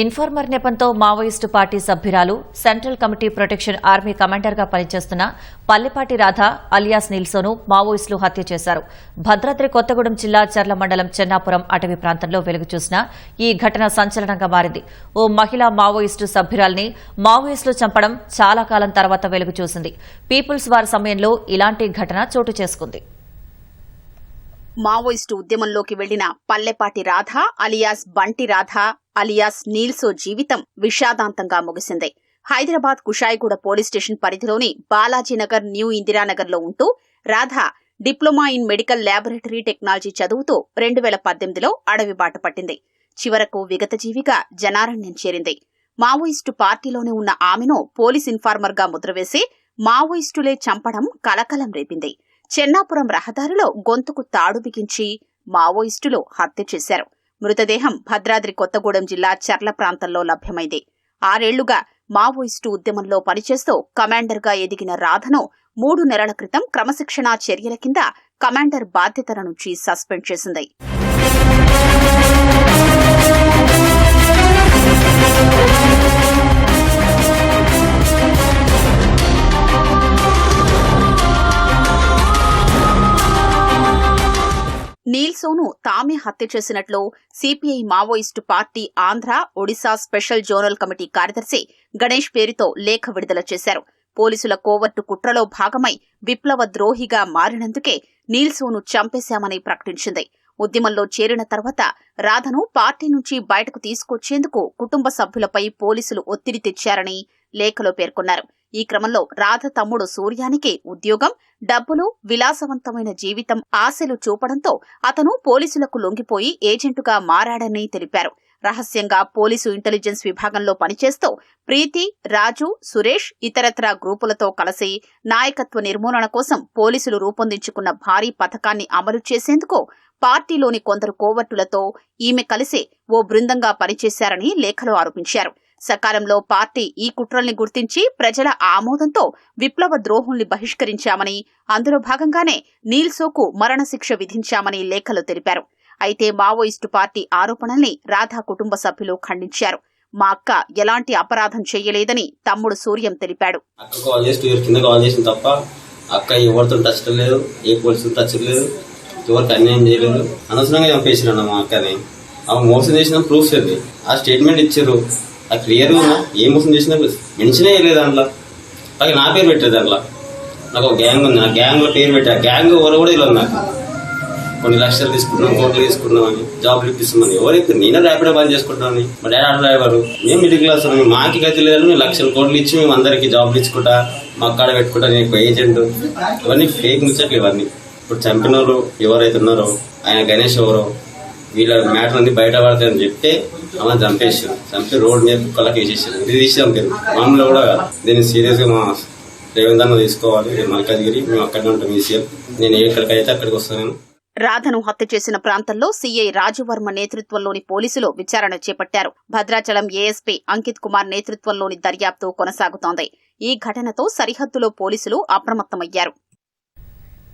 Informer నెపంతో Maoist party సభ్యురాలు central committee protection army కమాండర్గా పనిచేస్తున్న పల్లెపాటి రాధ అలియాస్ నిల్సోను మావోయిస్టులు హత్య చేశారు. భద్రాద్రి కొత్తగూడెం జిల్లా చర్ల మండలం చెన్నాపురం అటవీ ప్రాంతంలో వెలుగు చూసిన ఈ ఘటన సంచలనంగా మారింది. ఓ మహిళా మావోయిస్టు సభ్యురాల్ని మావోయిస్టులు చంపడం చాలా కాలం తర్వాత వెలుగు చూసింది పీపుల్స్ వార్ సమయంలో ఇలాంటి ఘటన చోటు చేసుకుంది. మావోయిస్టు ఉద్యమంలోకి వెళ్ళిన పల్లెపాటి రాధ అలియాస్ బంటి రాధ అలియాస్ నీల్సో జీవితం విషాదాంతంగా ముగిసింది. హైదరాబాద్ కుషాయిగూడ పోలీస్ స్టేషన్ పరిధిలోని బాలాజీనగర్ న్యూ ఇందిరానగర్లో ఉంటూ Radha diploma in medical laboratory technology చదువుతూ రెండు వేల పద్దెనిమిదిలో అడవి బాట పట్టింది. చివరకు విగతజీవిగా జనారణ్యం చేరింది. మావోయిస్టు పార్టీలోనే ఉన్న ఆమెను పోలీస్ ఇన్ఫార్మర్గా ముద్రవేసి మావోయిస్టులే చంపడం కలకలం రేపింది. చెన్నాపురం రహదారిలో గొంతుకు తాడు బిగించి మావోయిస్టులు హత్య చేశారు. మృతదేహం భద్రాద్రి కొత్తగూడెం జిల్లా చర్ల ప్రాంతంలో లభ్యమైంది. ఆరేళ్ళుగా మావోయిస్టు ఉద్యమంలో పనిచేస్తూ కమాండర్గా ఎదిగిన రాధను మూడు నెలల క్రితం క్రమశిక్షణా చర్యల కింద కమాండర్ బాధ్యతల నుంచి సస్పెండ్ చేసింది. నీల్సోను తామే హత్య చేసినట్లు CPI Maoist party Andhra Odisha special zonal committee కార్యదర్శి గణేష్ పేరుతో లేఖ విడుదల చేశారు. పోలీసుల కోవర్టు కుట్రలో భాగమై విప్లవ ద్రోహిగా మారినందుకే నీల్సోను చంపేశామని ప్రకటించింది. ఉద్యమంలో చేరిన తర్వాత రాధను పార్టీ నుంచి బయటకు తీసుకొచ్చేందుకు కుటుంబ సభ్యులపై పోలీసులు ఒత్తిడి తెచ్చారని లేఖలో పేర్కొన్నారు. ఈ క్రమంలో రాధ తమ్ముడు సూర్యానికి ఉద్యోగం డబ్బులు విలాసవంతమైన జీవితం ఆశలు చూపడంతో అతను పోలీసులకు లొంగిపోయి ఏజెంటుగా మారాడని తెలిపారు. రహస్యంగా పోలీసు ఇంటెలిజెన్స్ విభాగంలో పనిచేస్తూ ప్రీతి రాజు సురేష్ ఇతరత్రా గ్రూపులతో కలిసి నాయకత్వ నిర్మూలన కోసం పోలీసులు రూపొందించుకున్న భారీ పథకాన్ని అమలు చేసేందుకు పార్టీలోని కొందరు కోవర్టులతో ఈమె కలిసి ఓ బృందంగా పనిచేశారని లేఖలో ఆరోపించారు. సకాలంలో పార్టీ ఈ కుట్రల్ని గుర్తించి ప్రజల ఆమోదంతో విప్లవ ద్రోహుల్ని బహిష్కరించామని అందులో భాగంగానే నీల్సోకు మరణశిక్ష విధించామని లేఖలో తెలిపారు. అయితే మావోయిస్టు పార్టీ ఆరోపణల్ని రాధా కుటుంబ సభ్యులు ఖండించారు. మా అక్క ఎలాంటి అపరాధం చేయలేదని తమ్ముడు సూర్యం తెలిపాడు. అక్క కాల్ చేసి కింద కాల్ చేసింది తప్ప అక్క ఎవరితో టచ్ లేదు ఏ పోలీసులు టచ్ లేదు ఎవరికి అన్యాయం చేయలేదు. అనవసరంగా చంపేసిన మా అక్కని. ఆమె మోసం చేసిన ప్రూఫ్స్ అది ఆ స్టేట్మెంట్ ఇచ్చారు. ఆ క్లియర్ ఏ మోసం చేసినా మెన్షనే చేయలేదు దాంట్లో. అలాగే నా పేరు పెట్టారు దాంట్లో. నాకు ఒక గ్యాంగ్ ఉంది. ఆ గ్యాంగ్లో పేరు పెట్టా. గ్యాంగ్ ఎవరు కూడా ఇలా నాకు. కొన్ని లక్షలు తీసుకుంటున్నాం కోట్లు తీసుకున్నాం అని. జాబ్లు ఇప్పిస్తున్నామని ఎవరైతే నేనే ర్యాపిడో బంద్ చేసుకుంటామని మా డాడీ ఆటో డ్రైవర్ మేము మిడిల్ క్లాస్ మాకి గతి లేదు మేము లక్షల కోట్లు ఇచ్చి మేము అందరికీ జాబ్లు ఇచ్చుకుంటా మా కాడ పెట్టుకుంటా నేను ఏజెంట్ ఇవన్నీ ఫేక్ ముచ్చట్లు ఇవన్నీ. ఇప్పుడు చంపిన ఎవరైతే ఉన్నారో ఆయన గణేష్ ఎవరో వీళ్ళ మ్యాటర్ అన్ని బయట పడతాయని చెప్తే అలా చంపేసాం చంపి రోడ్ మీద కుక్కలకి వేసేసారు ఇది తీసి చంపారు. మామూలు కూడా కాదు. దీన్ని సీరియస్గా మా రేవంత్ అన్న తీసుకోవాలి. మల్కాజ్గిరి మేము అక్కడే ఉంటాం ఈసీఎల్ నేను ఎక్కడికైతే అక్కడికి వస్తాను రాధను హత్య చేసిన ప్రాంతంలో సీఐ రాజువర్మ నేతృత్వంలోని పోలీసులు విచారణ చేపట్టారు. భద్రాచలం ఏఎస్పీ అంకిత్ కుమార్ నేతృత్వంలోని దర్యాప్తు కొనసాగుతోంది. ఈ ఘటనతో సరిహద్దులో పోలీసులు అప్రమత్తమయ్యారు.